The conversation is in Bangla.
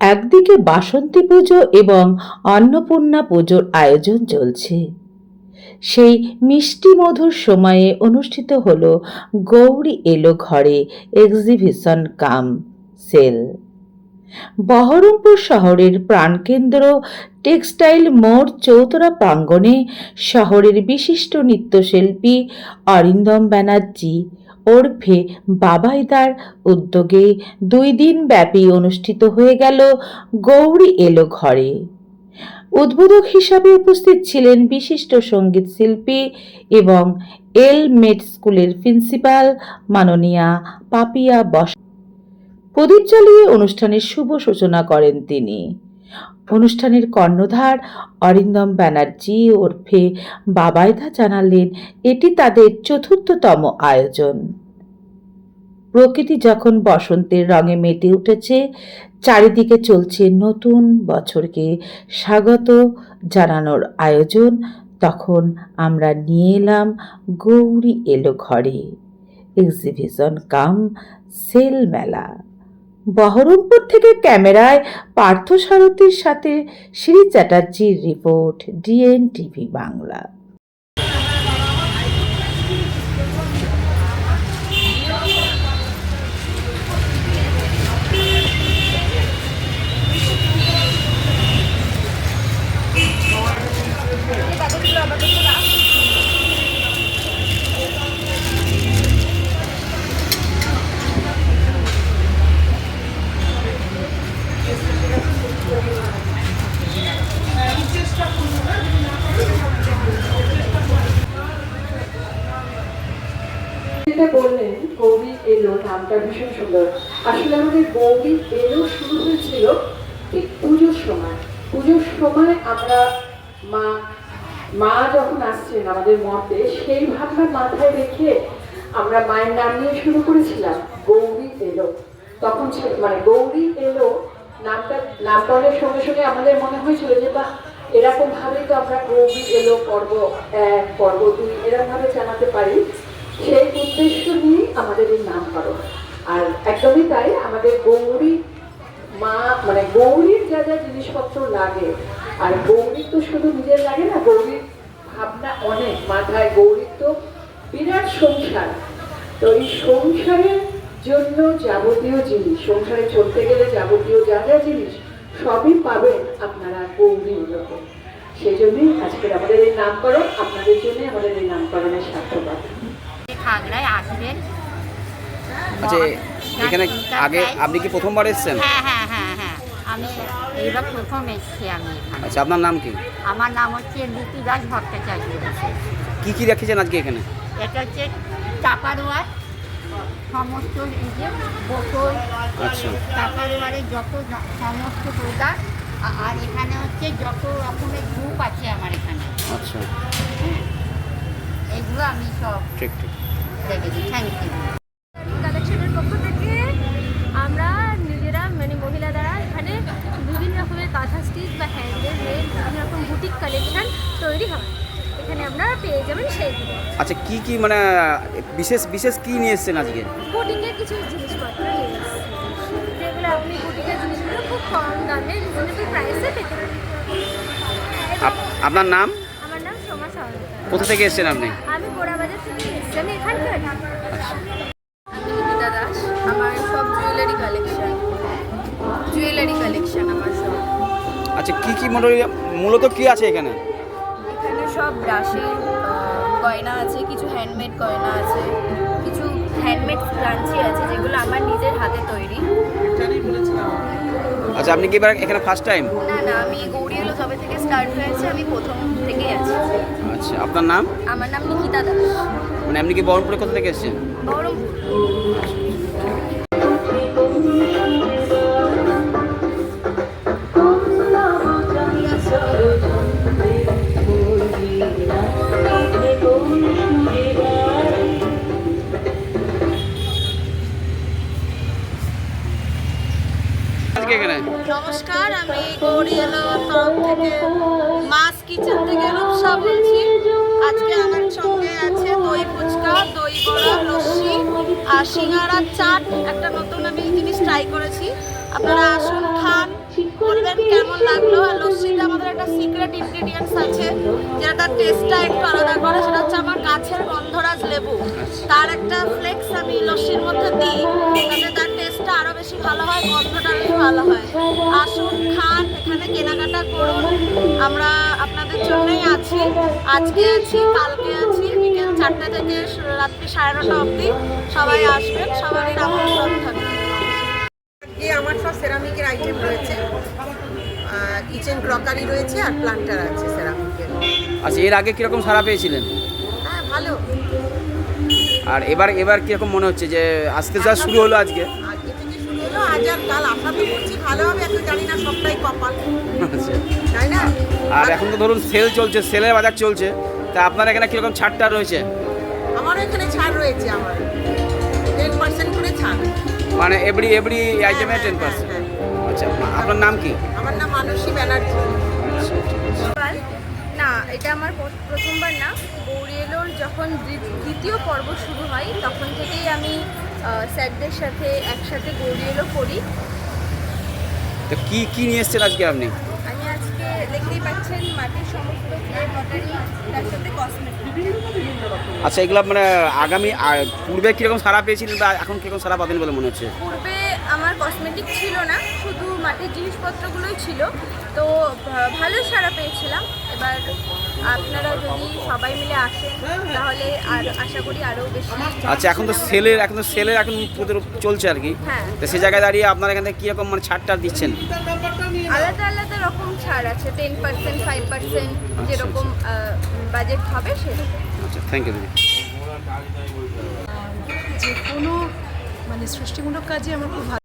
একদিকে বাসন্তী পুজো এবং অন্নপূর্ণা পুজোর আয়োজন চলছে। সেই মিষ্টি মধুর সময়ে অনুষ্ঠিত হল গৌরী এলো ঘরে এক্সিবিশন কাম সেল। বহরমপুর শহরের প্রাণকেন্দ্র টেক্সটাইল মোড় চৌতরা প্রাঙ্গণে শহরের বিশিষ্ট নৃত্যশিল্পী অরিন্দম ব্যানার্জি ওরফে বাবাইদার উদ্যোগে দুই দিন ব্যাপী অনুষ্ঠিত হয়ে গেল গৌরী এলো ঘরে। উদ্বোধক হিসাবে উপস্থিত ছিলেন বিশিষ্ট সংগীত শিল্পী এবং এল মেড স্কুলের প্রিন্সিপাল মাননীয়া পাপিয়া বস। প্রদীপ জ্বালিয়ে অনুষ্ঠানের শুভ সূচনা করেন তিনি। অনুষ্ঠানের কর্ণধার অরিন্দম ব্যানার্জি ওরফে বাবাইদা জানালেন, এটি তাদের চতুর্থতম আয়োজন। প্রকৃতি যখন বসন্তের রঙে মেতে উঠেছে, চারিদিকে চলছে নতুন বছরকে স্বাগত জানানোর আয়োজন। তখন আমরা নিয়ে এলাম, গৌরী এলো ঘরে। এক্সিবিশন কাম সেল মেলা বহরমপুর থেকে ক্যামেরায় পার্থ সারথীর সাথে শ্রী চ্যাটার্জির রিপোর্ট ডিএন টিভি বাংলা। যেটা বললেন গৌরী এলো, নামটা ভীষণ সুন্দর। আসলে আমাদের গৌরী এলো শুরু হয়েছিল ঠিক পুজোর সময়। পুজোর সময় আমরা মা মা যখন আসছেন আমাদের মতে সেই ভাবনা মাথায় রেখে আমরা মায়ের নাম নিয়ে শুরু করেছিলাম গৌরী এলো। তখন মানে গৌরী এলো, নামটা নামকরণের সঙ্গে সঙ্গে আমাদের মনে হয়েছিল যে বা এরকমভাবেই তো আমরা গৌরী এলো পর্ব এক, পর্ব দুই এরকম ভাবে চালাতে পারি। সেই উদ্দেশ্য নিয়ে আমাদের এই নামকরণ। আর একদমই তাই, আমাদের গৌরী মা মানে গৌরীর যা যা জিনিসপত্র লাগে, আর গৌরীর তো শুধু নিজের লাগে না, গৌরীর ভাবনা অনেক। মাথায় গৌরীর তো বিরাট সংসার। তো এই সংসারের জন্য যাবতীয় জিনিস, সংসারে চলতে গেলে যাবতীয় যা যা জিনিস সবই পাবেন আপনারা গৌরী লোকে সেই জন্যই আজকের আমাদের এই নামকরণ, আপনাদের জন্য আমাদের এই নামকরণের সার্থকতা খাগড়ায় আসবেন। আচ্ছা এখানে আগে আপনি কি প্রথমবার এসেছেন? হ্যাঁ হ্যাঁ হ্যাঁ হ্যাঁ। আমি এইবার প্রথম এসেছি আমি আচ্ছা আপনার নাম কি? আমার নাম হচ্ছে লিপি দাস ভট্টাচার্য। কি কি রেখেছেন আজকে এখানে? এটা হচ্ছে চাপারোয়ার সমস্ত এই যে বোতল আচ্ছা। চাপারোয়ারের যত সমস্ত প্রোডাক্ট আর এখানে হচ্ছে যত রকমের গ্রুপ আছে আমার এখানে। আচ্ছা। হ্যাঁ এগুলো আমি সব ঠিক ঠিক। রেখেছি থ্যাংক ইউ কালেকশনের পক্ষ থেকে আমরা নিজেরা মানে মহিলা দ্বারা এখানে বিভিন্ন রকমের কাঁথা স্টিচ বা হ্যান্ডেল মেড বিভিন্ন রকম বুটিক কালেকশন তৈরি হয়। এখানে আপনারা পেয়ে যাবেন সেইগুলো আচ্ছা কি কি মানে বিশেষ বিশেষ কি নিয়ে এসেছেন আজকে? বুটিকের কিছু জিনিসপত্র নিয়ে যেগুলো আপনি বুটিকের জিনিসগুলো খুব কম দামে রিজনেবল প্রাইসে পেতে পারেন। আপ- আপনার নাম? কোথা থেকে এসেছেন আপনি? আমি গোড়াবাজার থেকে এসেছি। আমি এখানকার। নিকিতা দাস আমার সব জুয়েলারি কালেকশন জুয়েলারি কালেকশন আমার সব। আচ্ছা কি কি মডেল মূলত কি আছে এখানে? এখানে সব রাশি গয়না আছে কিছু হ্যান্ডমেড গয়না আছে কিছু হ্যান্ডমেড ক্রাঞ্চি আছে যেগুলো আমার নিজের হাতে তৈরি। আচ্ছা আপনি কি এবার এখানে ফার্স্ট টাইম না না আমি গৌরী এলো যবে থেকে স্টার্ট হয়েছে আমি প্রথম থেকেই আছি। আচ্ছা আপনার নাম? আমার নাম নিকিতা দাস। মানে আপনি কি বহরমপুরে কোথা থেকে এসেছেন? বহরমপুর। থেকে এখানে? নমস্কার, আমি গৌরিয়ালা তরফ থেকে মাস কিচেন থেকে রূপসা বলছি। আজকে আমার সঙ্গে আছে দই ফুচকা, দই বড়া, লস্যি আর সিঙ্গারার চাট। একটা নতুন আমি জিনিস ট্রাই করেছি। আপনারা আসুন, খান, বলবেন কেমন লাগল। আর লস্যিতে আমাদের একটা সিক্রেট ইনগ্রিডিয়েন্টস আছে, যেটা তার টেস্টটা একটু আলাদা করে। সেটা হচ্ছে আমার গাছের গন্ধরাজ লেবু। তার একটা ফ্লেক্স আমি লস্যির মধ্যে দিই তাতে তার টেস্টটা আরও বেশি ভালো হয়। ভালো হয়। আসুন খান এখানে কেনাকাটা করুন। আমরা আপনাদের জন্যই আছি। আজকে আছি কালকে আছি বিকেল চারটে থেকে রাত্রি সাড়ে নটা অবধি সবাই আসবেন সবারই আমন্ত্রণ থাকবে। আমার সব সেরামিকের আইটেম রয়েছে। কিচেন ক্রকারি রয়েছে আর প্লান্টার আছে সেরামিকের আচ্ছা এর আগে কীরকম সারা পেয়েছিলেন? হ্যাঁ ভালো। আর এবার এবার কীরকম মনে হচ্ছে যে আস্তে আস্তে শুরু হলো আজকে? হলো আজ আর কাল আশা তো করছি ভালো হবে এখন জানি না সবটাই কপাল। আচ্ছা। তাই না? আর এখন তো ধরুন সেল চলছে সেলের বাজার চলছে তা আপনার এখানে কীরকম ছাড়টা রয়েছে? আমারও এখানে ছাড় রয়েছে আমার। টেন পার্সেন্ট করে ছাড়। মানে এভরি এভরি আইটেমে টেন পার্সেন্ট। আচ্ছা আপনার নাম কি? আমার নাম মানসী ব্যানার্জি। না এটা আমার প্রথমবার না গৌরী এলোর যখন দ্বি- দ্বিতীয় পর্ব শুরু হয় তখন থেকেই আমি স্যারদের সাথে একসাথে গড়িয়েলো করি। তো কি কি নিয়ে এসেছেন আজকে আপনি? আমি আজকে দেখতেই পাচ্ছেন মাটির সমস্ত ক্লে পটারি তার সাথে কসমেটিক আচ্ছা এগুলো মানে আগামী পূর্বে কীরকম সারা পেয়েছিলেন বা এখন কীরকম সারা পাবেন বলে মনে হচ্ছে? পূর্বে কসমেটিক ছিল না শুধু মাটির জিনিসপত্রগুলোই ছিল। তো ভা- ভালো সারা পেয়েছিলাম। এবার আপনারা যদি সবাই মিলে আসেন তাহলে আর আশা করি আরও বেশি আচ্ছা এখন তো সেলের এখন তো সেলের এখন চলছে আর কি। হ্যাঁ। তো সে জায়গায় দাঁড়িয়ে আপনার এখান থেকে কীরকম মানে ছাড়টা দিচ্ছেন? আলাদা আলাদা রকম ছাড় আছে টেন পার্সেন্ট ফাইভ পার্সেন্ট যেরকম বাজেট হবে সেরকম। আচ্ছা থ্যাংক ইউ দিদি যে কোনো মানে সৃষ্টিমূলক কাজে আমার খুব ভালো